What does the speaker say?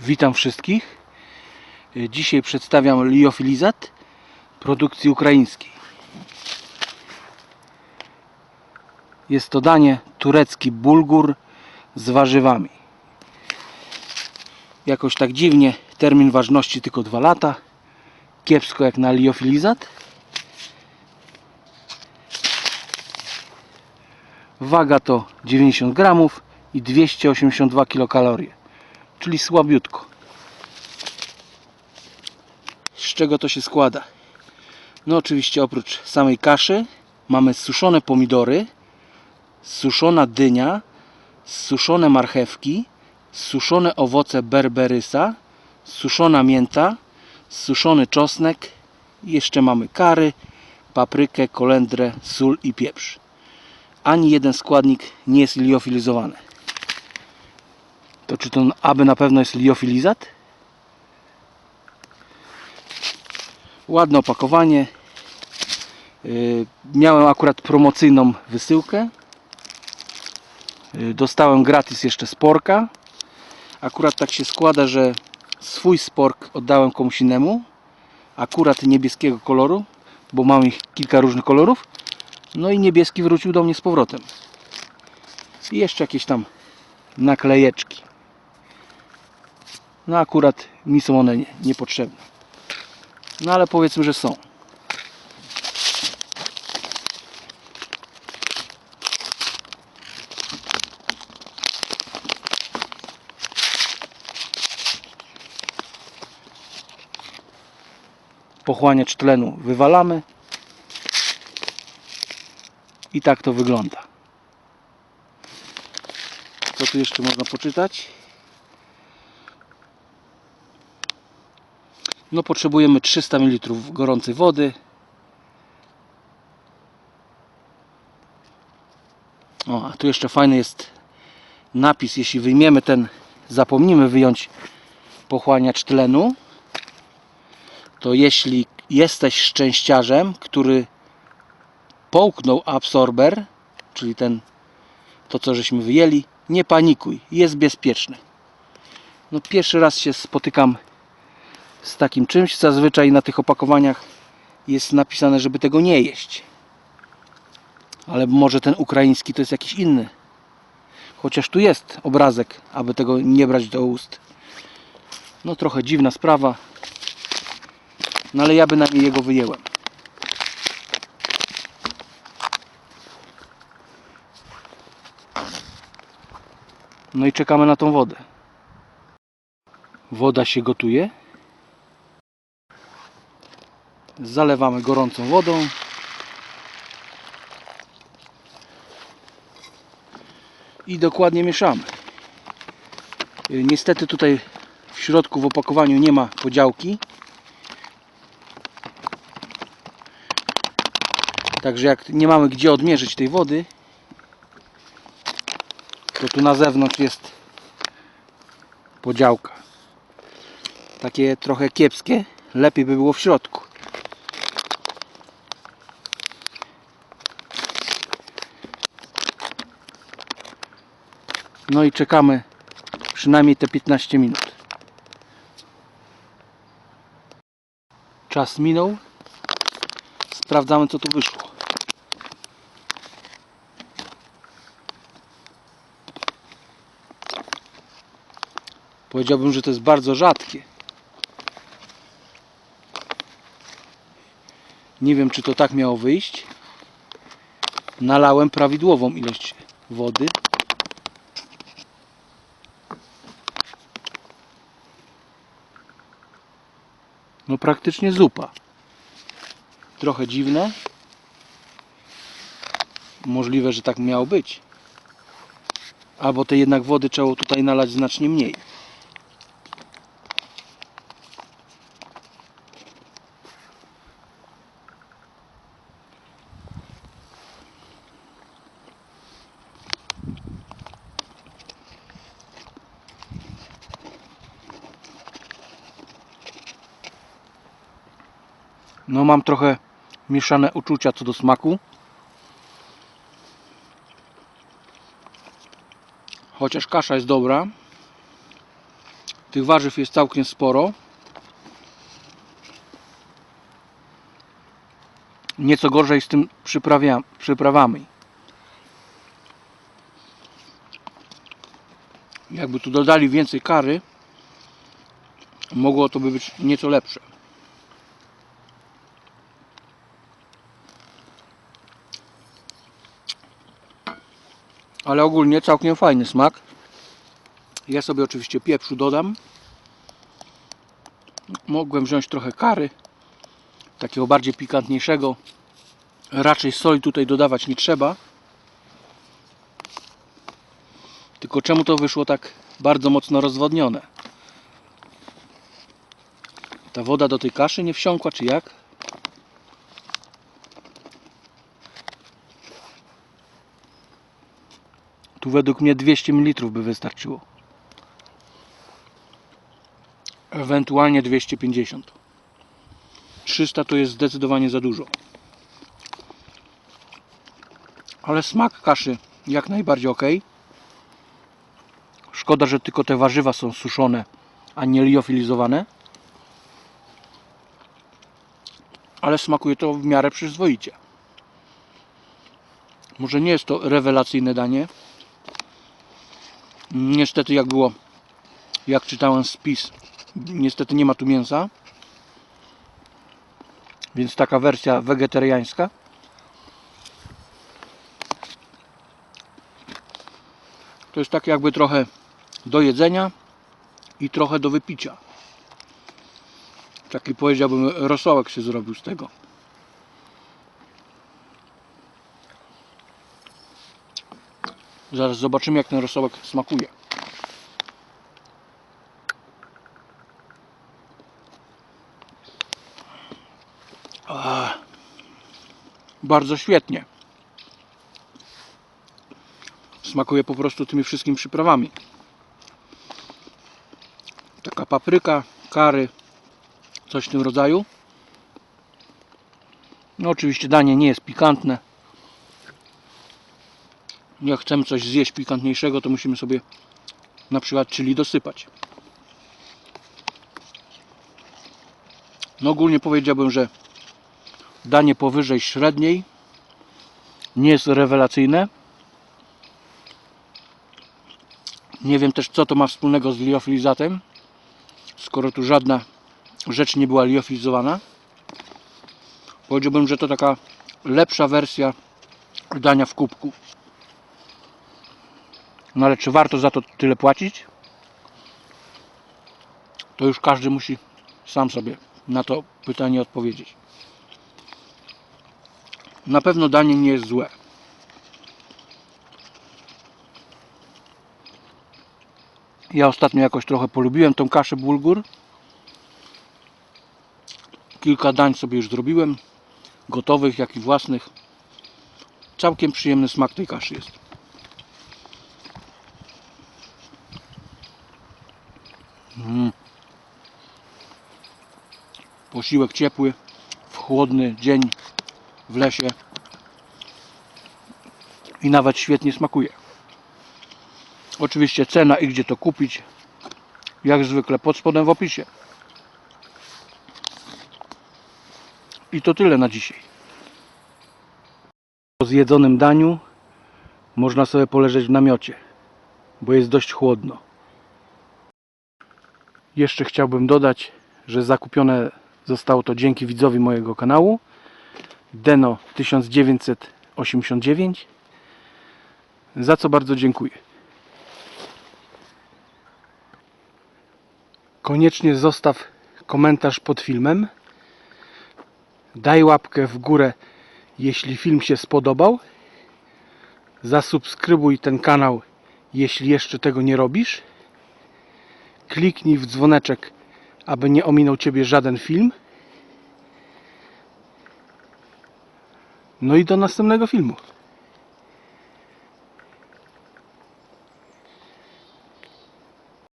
Witam wszystkich. Y, Dzisiaj przedstawiam liofilizat produkcji ukraińskiej. Jest to danie turecki bulgur z warzywami. Jakoś tak dziwnie, termin ważności tylko 2 lata. Kiepsko jak na liofilizat. Waga to 90 gramów i 282 kilokalorie, czyli słabiutko. Z czego to się składa? No oczywiście oprócz samej kaszy mamy suszone pomidory, suszona dynia, suszone marchewki, suszone owoce berberysa, suszona mięta, suszony czosnek, jeszcze mamy kary, paprykę, kolendrę, sól i pieprz ani jeden składnik nie jest liofilizowany. To czy to aby na pewno jest liofilizat? Ładne opakowanie. Yy, Miałem akurat promocyjną wysyłkę. Yy, Dostałem gratis jeszcze sporka. Akurat tak się składa, że swój spork oddałem komuś innemu. Akurat niebieskiego koloru, bo mam ich kilka różnych kolorów. No i niebieski wrócił do mnie z powrotem. I jeszcze jakieś tam naklejeczki. No akurat mi są one nie- niepotrzebne. No ale powiedzmy, że są. Pochłaniacz tlenu wywalamy. I tak to wygląda. Co tu jeszcze można poczytać? No potrzebujemy 300 ml gorącej wody. O, a tu jeszcze fajny jest napis, jeśli wyjmiemy ten, zapomnimy wyjąć pochłaniacz tlenu, to jeśli jesteś szczęściarzem, który połknął absorber, czyli ten, to co żeśmy wyjęli, nie panikuj, jest bezpieczny. No pierwszy raz się spotykam z takim czymś, zazwyczaj na tych opakowaniach jest napisane, żeby tego nie jeść. Ale może ten ukraiński to jest jakiś inny. Chociaż tu jest obrazek, aby tego nie brać do ust. No trochę dziwna sprawa. No ale ja bynajmniej jego wyjęłem. No i czekamy na tą wodę. Woda się gotuje. Zalewamy gorącą wodą. I dokładnie mieszamy. Y, Niestety tutaj w środku w opakowaniu nie ma podziałki. Także jak nie mamy gdzie odmierzyć tej wody, to tu na zewnątrz jest podziałka. Takie trochę kiepskie. Lepiej by było w środku. No i czekamy przynajmniej te 15 minut. Czas minął. Sprawdzamy co tu wyszło. Powiedziałbym, że to jest bardzo rzadkie. Nie wiem, czy to tak miało wyjść. Nalałem prawidłową ilość wody. No praktycznie zupa. Trochę dziwne. Możliwe, że tak miało być. Albo tej jednak wody trzeba tutaj nalać znacznie mniej. No mam trochę mieszane uczucia co do smaku. Chociaż kasza jest dobra. Tych warzyw jest całkiem sporo. Nieco gorzej z tym przyprawami. Jakby tu dodali więcej kary, mogło to by być nieco lepsze. Ale ogólnie całkiem fajny smak. Ja sobie oczywiście pieprzu dodam. Mogłem wziąć trochę kary, takiego bardziej pikantniejszego. Raczej soli tutaj dodawać nie trzeba. Tylko czemu to wyszło tak bardzo mocno rozwodnione? Ta woda do tej kaszy nie wsiąkła, czy jak? Tu według mnie 200 ml by wystarczyło. Ewentualnie 250. 300 to jest zdecydowanie za dużo. Ale smak kaszy jak najbardziej ok. Szkoda, że tylko te warzywa są suszone, a nie liofilizowane. Ale smakuje to w miarę przyzwoicie. Może nie jest to rewelacyjne danie. Niestety jak było, jak czytałem spis, niestety nie ma tu mięsa. Więc taka wersja wegetariańska. To jest tak jakby trochę do jedzenia i trochę do wypicia. Taki powiedziałbym rosołek się zrobił z tego. Zaraz zobaczymy jak ten rosołek smakuje. Bardzo świetnie. Smakuje po prostu tymi wszystkimi przyprawami. Taka papryka, kary, coś w tym rodzaju. No oczywiście danie nie jest pikantne. Jak chcemy coś zjeść pikantniejszego, to musimy sobie na przykład chili dosypać. No ogólnie powiedziałbym, że danie powyżej średniej nie jest rewelacyjne. Nie wiem też co to ma wspólnego z liofilizatem, skoro tu żadna rzecz nie była liofilizowana. Powiedziałbym, że to taka lepsza wersja dania w kubku. No ale czy warto za to tyle płacić? To już każdy musi sam sobie na to pytanie odpowiedzieć. Na pewno danie nie jest złe. Ja ostatnio jakoś trochę polubiłem tą kaszę bulgur. Kilka dań sobie już zrobiłem, gotowych, jak i własnych. Całkiem przyjemny smak tej kaszy jest. Posiłek ciepły w chłodny dzień w lesie i nawet świetnie smakuje. Oczywiście cena i gdzie to kupić jak zwykle pod spodem w opisie. I to tyle na dzisiaj. Po zjedzonym daniu można sobie poleżeć w namiocie, bo jest dość chłodno. Jeszcze chciałbym dodać, że zakupione zostało to dzięki widzowi mojego kanału Deno 1989 za co bardzo dziękuję. Koniecznie zostaw komentarz pod filmem. Daj łapkę w górę, jeśli film się spodobał. Zasubskrybuj ten kanał, jeśli jeszcze tego nie robisz. Kliknij w dzwoneczek, aby nie ominął Ciebie żaden film. No i do następnego filmu.